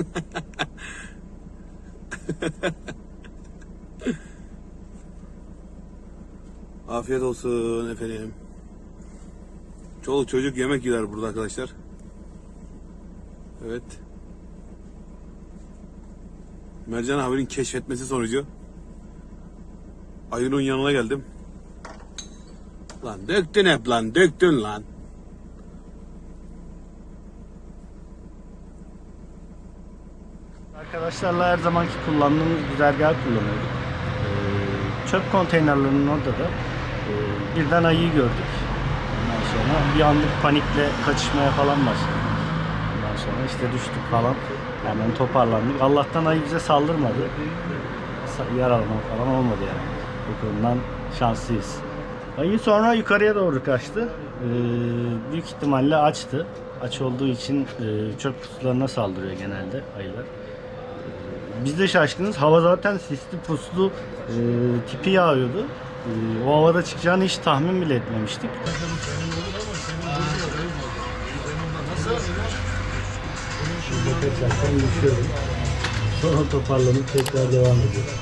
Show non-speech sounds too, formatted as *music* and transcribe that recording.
*laughs* Afiyet olsun efendim. Çoluk çocuk yemek yiyorlar burada arkadaşlar. Evet. Mercan abinin keşfetmesi sonucu ayının yanına geldim. Lan döktün hep lan döktün lan. Arkadaşlarla her zamanki kullandığımız güzergahı kullanıyorduk. Ee, çöp konteynerlerinin orada da e, birden ayıyı gördük. Ondan sonra bir anlık panikle kaçışmaya falan başladık. Ondan sonra işte düştük falan. Hemen toparlandık. Allah'tan ayı bize saldırmadı. Sa- Yaralama falan olmadı yani. Bu konudan şanslıyız. Ayı sonra yukarıya doğru kaçtı. Ee, büyük ihtimalle açtı. Aç olduğu için e, çöp kutularına saldırıyor genelde ayılar. Biz de şaşkınız. Hava zaten sisli puslu e, tipi yağıyordu. E, o havada çıkacağını hiç tahmin bile etmemiştik. Sonra toparlanıp tekrar devam ediyoruz.